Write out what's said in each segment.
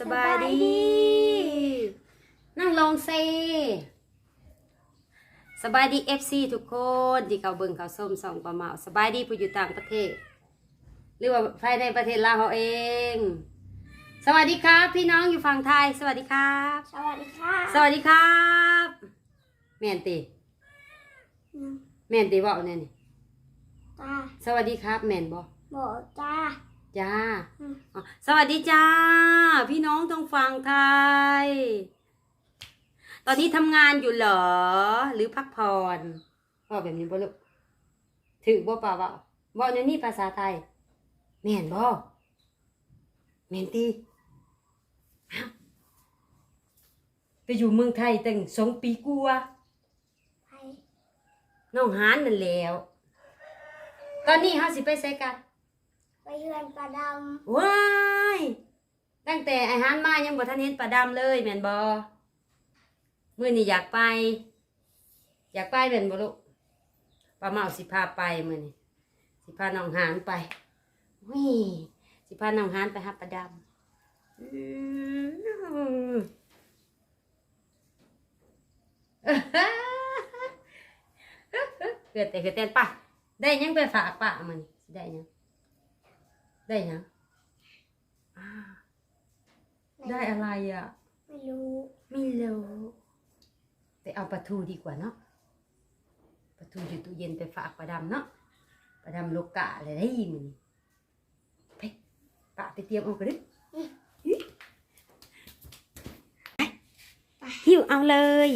สบายดี นั่งลงเซสบายดีเอฟซีทุกคนที่เขาเบิ่งเขาส้มส่องประมาสบายดีผู้อยู่ต่างประเทศ หรือว่าภายในประเทศลาวเขาเอง สวัสดีครับ พี่น้องอยู่ฝั่งไทย สวัสดีครับ สวัสดีค่ะสวัสดีครับแม่นตีแม่นตีบอกเนี่ยนี่จ้าสวัสดีครับแม่นบอกบอกจ้า จ้าอืมอ๋อสวัสดีจ้า พี่น้องทางฝั่งไทย ตอนนี้ทำงานอยู่เหรอ หรือพักผ่อนว่าแบบนี้บ่ลูกถือบ่ป่าวว่าบ่ในนี่ภาษาไทยแม่นบ่แม่นตีอ้าวไปอยู่เมืองไทยตั้งสองปีกว่าไปน้องหานนั่นแหล้ว ตอนนี้เฮาสิไปไสกัน ไปเฮือนปลาดว้ายตั้งแต่ไอาหารมายังบ่ทันเห็นปลาดำเลยแม่นบ่มื้อนี้อยากไป อยากไปแม่นบ่ลูกป้าเมาสิพาไปมื้อนี้สิพาน้องหานไปวิสิพาน้องหานไปหาปลาดำอืมเกิดแต่เกิดแต่ป่ะได้หยังไปฝากป้ามันสิได้หยัง ได้หยังอ่าำได้อะไรอะ ไม่รู้ ไม่รู้ไปเอาปลาทูดีกว่าเนาะปลาทูอยู่ตู้เย็นไปฝากปลาดำเนาะปลาดำโลกะอะไรได้ยินมันไปปะไปเตรียมเอากระดึ๊บไปหิวเอาเลย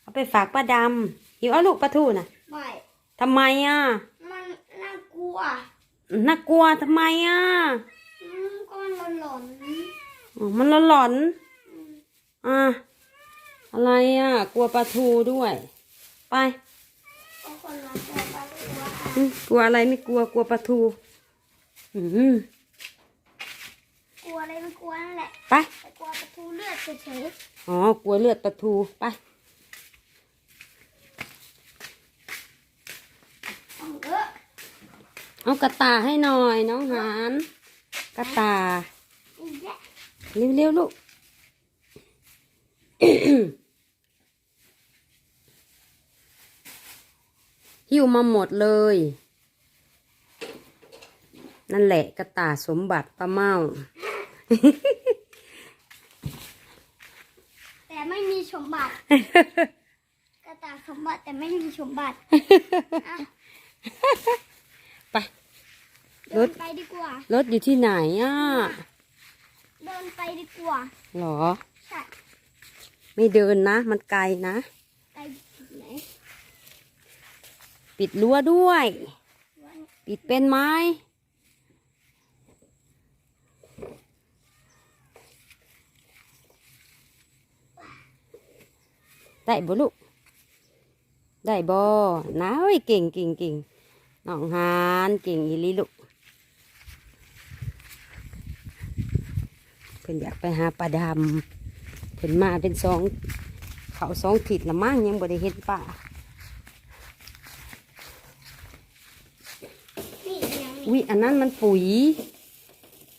เอาไปฝากปลาดำหิวเอาลูกปลาทูน่ะไม่ทำไมอะ มันน่ากลัว น่ากลัวทำไมอะอืมก็มันหลอนอ๋อมันหลอนๆอืมๆอะอะไรอะ กลัวปลาทูด้วย ไปก็คนละตัวปลาตัวอืมกลัวอะไรไม่กลัวกลัวปลาทูอืมกลัวอะไรไม่กลัวนั่นแหละไป แต่กลัวประตูเลือดเฉยอ๋อกลัวเลือดปลาทูไป ๆเอาเออ เอากระตาให้หน่อยน้องหานกระตาอีกแล้วเร็วๆลูกหิวมาหมดเลย นั่นแหละกระตาสมบัติป้าเมาแต่ไม่มีสมบัติกระตากสมบัติแต่ไม่มีสมบัติอะ ไปเดินไปดีกว่ารถอยู่ที่ไหนอะเดินไปดีกว่าหรอใช่ไม่เดินนะ มันไกลนะไปไหนปิดรั้วด้วยวันปิดเป็นไหมได้บ่ลูกได้บ่น้อยเก่งเก่งเก่ง น้องหานเก่งอีหลีลูกเพิ่นอยากไปหาปลาดำเพิ่นมาเป็นสองเขาสองถิดละมั่งยังบ่ได้เห็นป่านี่ยังวิอันนั้นมันปุ๋ย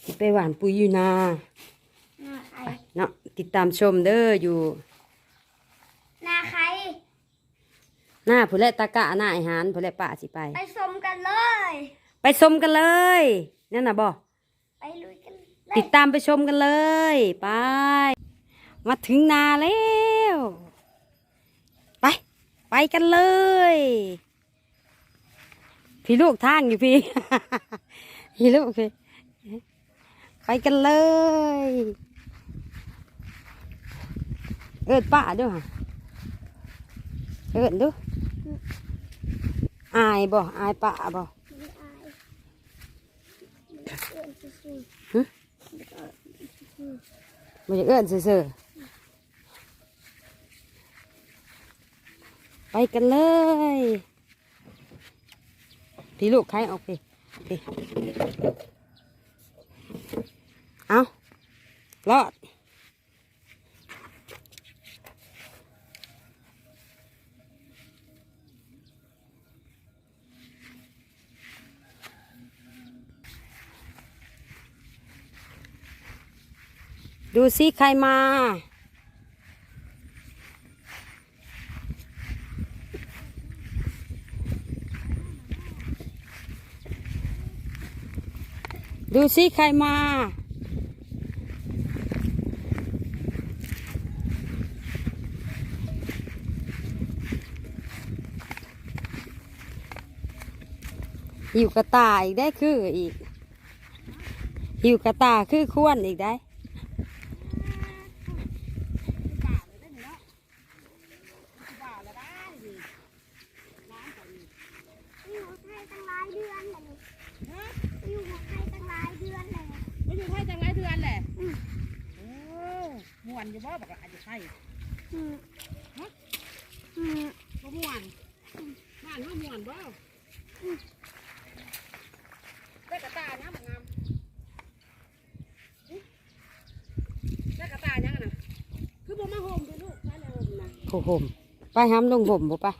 สิไปหว่านปุ๋ยอยู่นาหน้าใครเนาะติดตามชมเด้ออยู่ หน้าใคร หน้าผู้และตะกะหน้าไอหานผู้และป่าสิไป ไปชมกันเลย ไปชมกันเลยนั่นน่ะบ่ไปลุยกันเลยติดตามไปชมกันเลย ไป มาถึงนาแล้ว ไป ไปกันเลย พี่ลูกทางอยู่พี่ พี่ลูกพี่ไปกันเลย เอิดป้าด้วยค่ะเอิดดู อายบ่อายป้าบ่ไม่อายไม่เอื้อนซื่อหึๆมันจะเอิ้นซื่อๆไปกันเลยพี่ลูกใครออกไปไปเอารอด ดูซิใครมา ดูซิใครมาหิวกระตายอีกได้คืออีกหิวกระตายคือควรอีกได้ อยู่ไทยตั้งหลายเดือนเลยอยู่ไทยตั้งหลายเดือนเลย ไม่อยู่ไทยจังไรเดือนแหละ อืม โอ้ ม่วนอยู่บ่บอกว่าอาจจะไทยอืมอืมบ่ม่วนบ้านเฮาม่วนบ่ได้กระตายนะบักงามอิได้กระตายยังอะน่ะคือบ่มาห่มดูลูกไปเลยห่มนะโอ้ห่มไปห้ามลงห่มบ่ปะ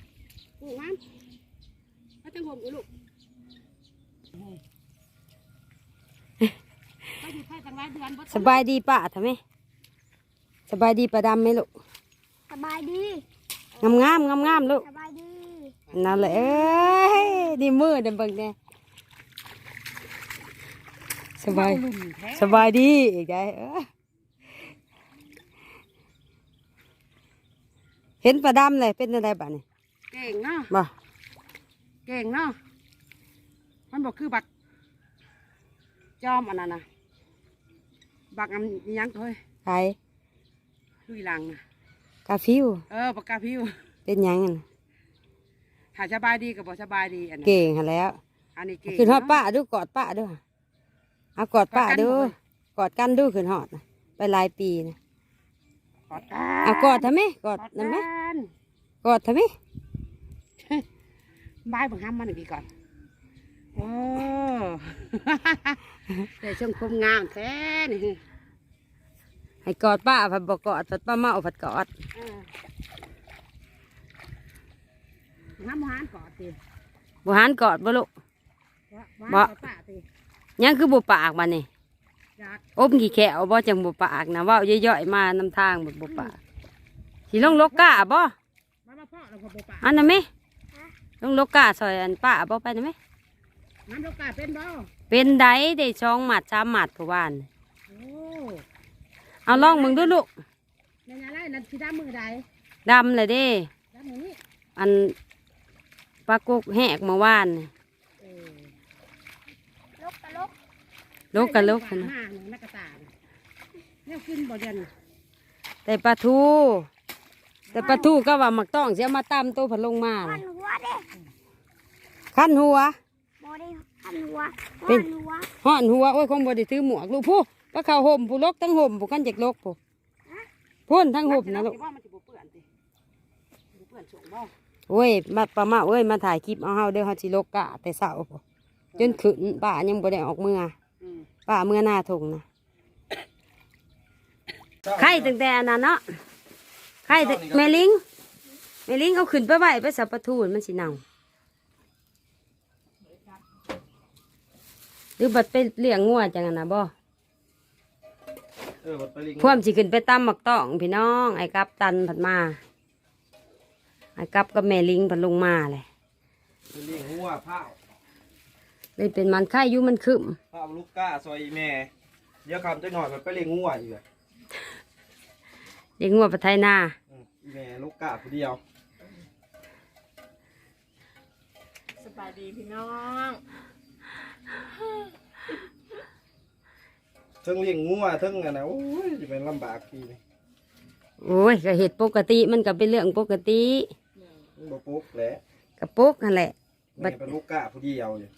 โอ้งามมาจังห่มดูลูกไปอยู่ไทยจังไรเดือนบ่สบายดีปะทำไม สบายดีประดำไหมลูกสบายดีงามงามงามงามๆลูกสบายดีนั่นแหละเอ้ยดีมือเดิมเบิ่งแน่สบายลุ่นแท้สบายดีอีกได้เออเห็นประดำเลยเป็นอะไรบ้านี่เก่งเนาะบ่เก่งเนาะมันบอกคือบัก จอมอันนั้นนะบักอันนี้ยังตัวเฮ้ยไป ลุยหลังนะกาฟิว เออปากกาพิวเป็นหยังนั่นถ้าสบายดีก็บอกสบายดีอันนั้นเก่งหั้นแหล้วอันนี้เก่ง ขึ้นฮอดเนาะป้าดูกอดป้าดูเอากอดป้าดูกอดกันดูขึ้นฮอดน่ะไปหลายปีนะกอดกันเอากอดทำไมกอดกอดนั่นไหมกันกอดทำไมบายบังคับมันหนึ่งดีก่อนโอ้ แต่ช่างคมงามแท้นี่ ให้กอดป้าผัดบอกกอดผัดป้าเมาผัดกอดเออน้ำหวานกอดสิบุหันกอดบ่ลูก หวานบ่ กอดป้าสิยังคือบุปากมานี่อยากอบกี่แขวบ่จังบุปากนะเว่าย่อยๆมานำทางแบบบุปากสิลงลกกาบ่มามาพ่อเราพอปป้าอันนั้นไหมลงลกกาซอยอันป้าบ่ไปนะไหมน้ำลูกกาเป็นบ่เป็นไดได้ช่องหมัดสามหมัดผู้บ้านโอ้ เอาลองมึงดูลูกในยาไรนั่นที่ด้ามมือใดดำเลยเด้ด้ามมือนี้อันปลากกแหกเมื่อวานนี่เออลกกะลกลกกับลกได้นะมาหนึ่งนักกระตายเนี่ยกินบ่เดือนแต่ปลาทู แต่ปลาทูก็ว่ามักต้องเสียมาตามตัวผัดลงมาหัน่ะนหัวเด้ขั้นหัวบอได้หันหัวเป็นหันหัว ห่อนหัว โอ้ยคงบ่ได้ถือหมวกลูกผู้ ปลาขาวห่มผู้ลกทั้งห่มผู้กันเจ็กลกผู้พ่นทั้งห่มนะลูกว่ามันจะบ่เปื่อนติบ่เปื่อนสูงบ่โอ้ยมาปลาเมาเอ้ยมาถ่ายคลิปเอาเฮาเด้อเฮาสิลกกะแต่เช้าผู้จนขึ้นป้ายังบ่ได้ออกเมืออืมป้าเมื่อหน้าทงนะไข่ตั้งแต่อันนั้นเนาะไข่แต่แม่ลิงแม่ลิงเอาขึ้นไปไว้ไปสับปะทูนมันสิเน่าหรือบัดไปเลี้ยงงัวจังนั้นนะบ่ เออวัดไปลิงพวมสิขึ้นไปตำหมักต้องพี่น้อง ไอ้กับตันผัดมาไอ้กับกับแม่ลิงผัดลงมาเลยไปเลี้ยงงัวผ้าวเลยเป็นมันไข่อยุมันขึ้นผ้าวลูกก้าซอยอีแม่ เดี๋ยวคำจะหน่อยมันไปเลี้ยงงัวอีกอะเลี้ยงงัวผัดไทยนาอืมอีแม่ลูกก้าผู้เดียวสบายดีพี่น้องเทิงเลี้ยงงัวเทิงอะนะโอ้ยจะเป็นลำบากทีนี่โอ้ยก็เหตุปกติมันก็เป็นเรื่องปกติมันบ่ปุ๊บแหละกระปุกนั่นแหละบัแม่ดเป็นลูกก้าผู้เดียวอยู่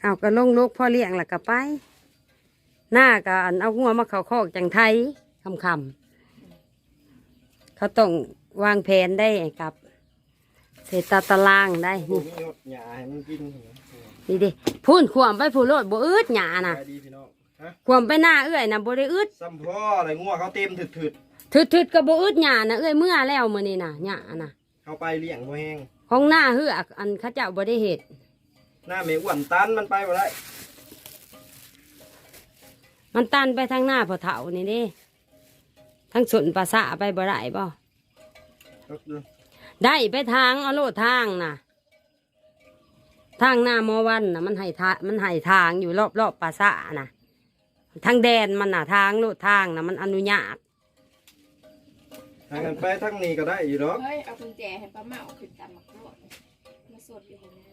เอาก็ลงลูกพ่อเลี้ยงแล้วก็ไป หน้าก็อันเอางัวมาเขาคอกจังไทยคำคำๆเขาต้องวางแผนได้กับเศษตาตารางได้ผู้นี่มียดหญ้าให้มันกินนี่ดิพูนขวมไปผู้โลดบ่อึดหยาน่ะไปดีพี่น้อง ฮะขวมไปหน้าเอื้อยน่ะบ่ได้อึดซ้ำพ่ออะไรงัวเขาเต็มถึดทึดๆก็บ่อึดหยาน่ะเอื้อยเมื่อแล้วมื้อนี้น่ะหยาน่ะๆเขาไปเลี้ยงบ่แห้งของหน้าเฮือกอันเขาเจ้าบ่ได้เฮ็ดหน้าแม่อ้วนตันมันไปบ่ได้มันตันไปทางหน้าพ่อเฒ่านี่เด้ทั้งสนภาษาไปบ่ได้บ่ก็คือได้ไปทางเอาโลดทางน่ะ ทางหน้ามอวันน่ะ มันให้ทามันให้ทางอยู่รอบรอบปราสาทน่ะ ทางแดนมันน่ะทางโลดทางน่ะมันอนุญาตทางกันไปทางนี้ก็ได้อยู่หรอกเฮ้ย เอากุญแจให้ป้าเมาขึ้นตามหมักรถมาสดอยู่ข้างหน้า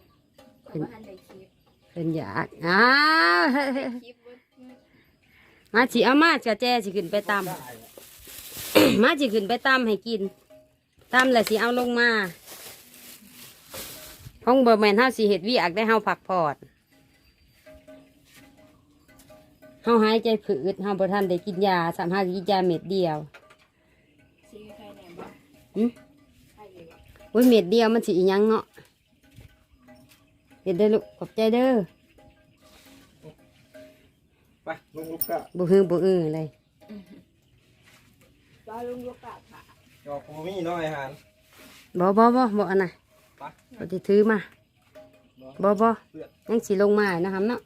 ขอว่าหันได้คลิปเพิ่นอยากอ้าวได้คลิปเว้ยมาสิเอามาจะแจสิขึ้นไปตาม มาสิขึ้นไปตามให้กินตามแล้วสิเอาลงมาห้องเบอร์แมนเฮาสิเฮ็ดเวิอักได้เฮาพักผ่อน เฮาหายใจผืดเฮาบ่ทันได้กินยาสามห้ากินยาเม็ดเดียวซีใครแหนมบ้างหึใครอยู่อุ้ยเม็ดเดียวมันสิอีหยังเนาะเฮ็ดเด้อลูกขอบใจเด้อไปลุงลูกกะบ่ฮือบ่อื้อเลยป้าลุงลูกกาค่ะจอกกูมีน้อยหานบ่บ่บ่บ่อันน่ะไปบ่สิถือมาบ่บ่เพื่อนยังสิลงมานะครับเนาะ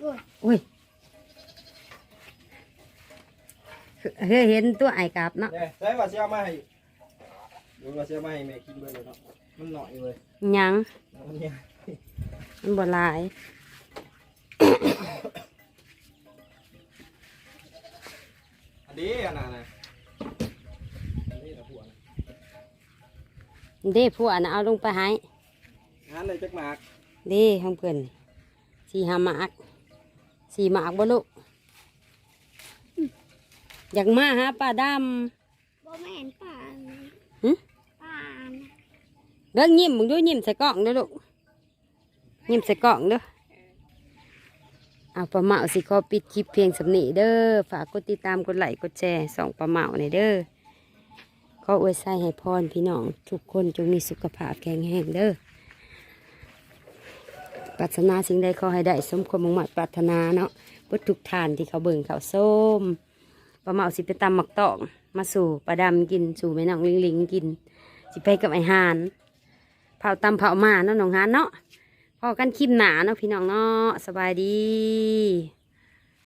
โอ้ย อุ้ย เฮ้ยเห็นตัวไอ้กาบเนาะเนี่ยใช่ว่าเสียมาให้ดูว่าเสียมาให้แม่กินเบิ่เลยเนาะมันหน่อยเลยหยังมันเนี่ยมันบ่หลายอันนี้อันนั้นนะอันนี้นะผัวนะเด้ผัวน่ะเอาลงไปให้งานเลยจักหมาก เด้ของเพิ่นสี่ห้าหมากสี่หมากบ่ลูก อยากมาหาป้าดบ่แม่นป่านำหึป่านเบิ่งยิ้มมึงดูยิ้มใส่กล่องเด้อลูกยิ้มใส่กล่องเด้อเอาป้าเหมาสิขอปิดคลิปเพียงสำนีเด้อฝากกดติดตามกดไลค์กดแชร์ส่องป้าเหมาในอยเด้อขออวยใส่ให้พรพี่น้อง ทุกคนจงมีสุขภาพแข็งแรงเด้อปรารถนาสิ่งใดขอให้ได้สมความมุ่งมั่นปรารถนาเนาะเบดทุกทานที่เขาเบิ่งเขาส้ม ป้าเมาสิไปตำหมักตองมาสู่ปลาดำกินสู่แม่น้องลิงลิงกิน สิไปกับไอหานเผาตำเผามาเนาะน้องหานเนาะพอกันคลิปหนาเนาะพี่น้องเนาะสบายดี